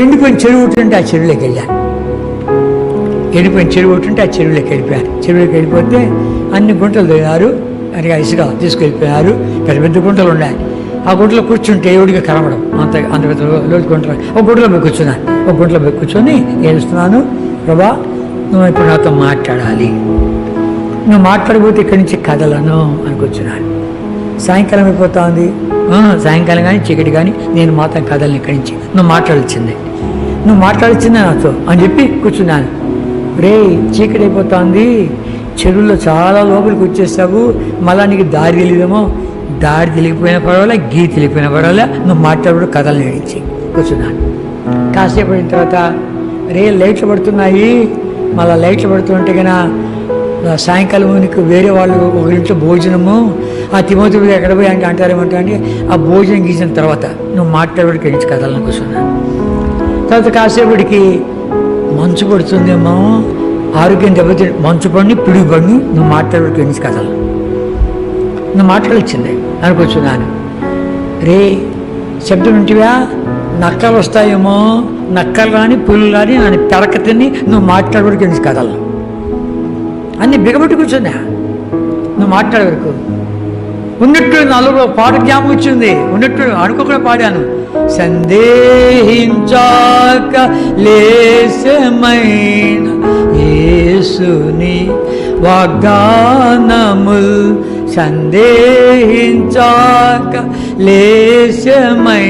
ఎండిపోయిన చెరువు ఒకటి ఉంటే ఆ చెరువులోకి వెళ్ళాను. ఎండిపోయిన చెరువు ఒకటి ఉంటే ఆ చెరువులోకి వెళ్ళిపోయాను. చెరువులోకి వెళ్ళిపోతే అన్ని గుంటలు దిగారు అని ఇసుక తీసుకెళ్ళిపోయారు పెద్ద పెద్ద గుంటలు ఉన్నాయి. ఆ గుంటలో కూర్చుంటే ఎవడికి కనబడం అంత అంత పెద్ద లోతు గుంటలు ఒక గుంటలో పోయి కూర్చున్నాను. ఒక గుంటలో పోయి కూర్చొని ఏడుస్తున్నాను. ప్రభా నువ్వు ఇప్పుడు నాతో మాట్లాడాలి. నువ్వు మాట్లాడబోతే ఇక్కడి నుంచి కదలను అని కూర్చున్నాను. సాయంకాలం అయిపోతా ఉంది సాయంకాలం కానీ చీకటి కానీ నేను మాత్రం కథల్ని ఇక్కడి నుంచి నువ్వు మాట్లాడాల్సిందే. నువ్వు మాట్లాడాల్సిందే నాతో అని చెప్పి కూర్చున్నాను. రే చీకటి అయిపోతుంది చెరువులో చాలా లోపలికి వచ్చేసావు. మళ్ళా నీకు దారి తెలియదేమో దారి తెలియకపోయినా పర్వాలే గీ తెలియకపోయినా పర్వాలే. నువ్వు మాట్లాడు కథలు నేడించి కూర్చున్నాను. కాసేపు అయిన తర్వాత రే లైట్లు పడుతున్నాయి. మళ్ళీ లైట్లు పడుతుంటే కన్నా సాయంకాలం నీకు వేరే వాళ్ళు ఒక ఇంట్లో భోజనము ఆ తిమోతి ఎక్కడ పోయి అంటే అంటారేమంటా అంటే ఆ భోజనం గీసిన తర్వాత నువ్వు మాట్లాడేవాడికి నుంచి కథలను కూర్చున్నాను తర్వాత కాసేపటికి మంచు పడుతుందేమో ఆరోగ్యం దెబ్బతి మంచు పడిని పిడుగు పడిని నువ్వు మాట్లాడేవాడికి నుంచి కథలు నువ్వు మాట్లాడొచ్చింది అనుకొచ్చున్నాను రే శబ్దం ఉంటివా నక్కలు వస్తాయేమో నక్కలు రాని పుల్లు రాని అని పెడక తిని నువ్వు మాట్లాడేవాడికి నుంచి కథలు అన్ని బిగబెట్టి కూర్చున్నా. నువ్వు మాట్లాడే వరకు ఉన్నట్టు నలుగురు పాట జ్ఞాపకం వచ్చింది ఉన్నట్టు అనుకోకుండా పాడాను. సందేహించాక లేసమైన యేసుని వాగ్దానముల్ సందేహించాక లేసమై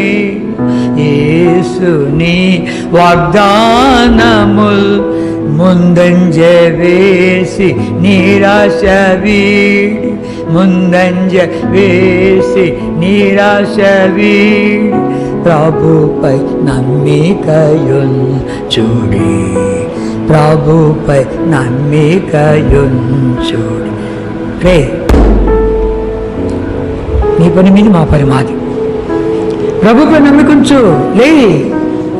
యేసుని వాగ్దానముల్ ముందంజ వేసి నిరాశ వీడి ముందంజ వేసి నిరాశ వీడి ప్రభుపై నమ్మికయున్ చూడి. ప్రభుపై నమ్మికయున్ చూడి. రే నీ పని మీద మా పని మాది. ప్రభుపై నమ్మికుంచు. లే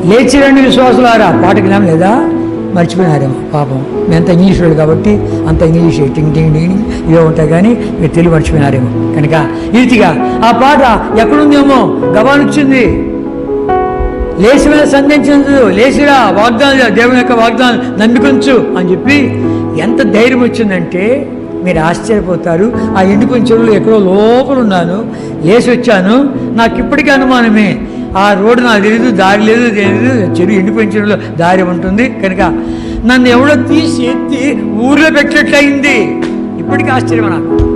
లేచి రండి విశ్వాసులారా. పాటకి నామ లేదా? మర్చిపోయినారేమో పాపం. మేము అంత ఇంగ్లీష్ వాళ్ళు కాబట్టి అంత ఇంగ్లీష్. టింగ్ టింగ్ టింగ్ ఇవే ఉంటాయి కానీ మీరు తెలుగు మర్చిపోయినారేమో. కనుక ఈతిగా ఆ పాట ఎక్కడుందేమో? గవానిచ్చింది లేచి మీద సంధించదు లేచిరా వాగ్దానం దేవుని యొక్క వాగ్దానం నమ్మికొంచు అని చెప్పి ఎంత ధైర్యం వచ్చిందంటే మీరు ఆశ్చర్యపోతారు. ఆ ఎండిపోయిన చెరువులు ఎక్కడో లోపల ఉన్నాను. లేచి వచ్చాను. నాకు ఇప్పటికీ అనుమానమే. ఆ రోడ్డు నాకు తెలియదు దారి లేదు తెలియదు చెరువు ఎండిపోయిన దారి ఉంటుంది. కనుక నన్ను ఎవడో తీసి ఎత్తి ఊర్లో పెట్టినట్లయింది. ఇప్పటికీ ఆశ్చర్యం నాకు?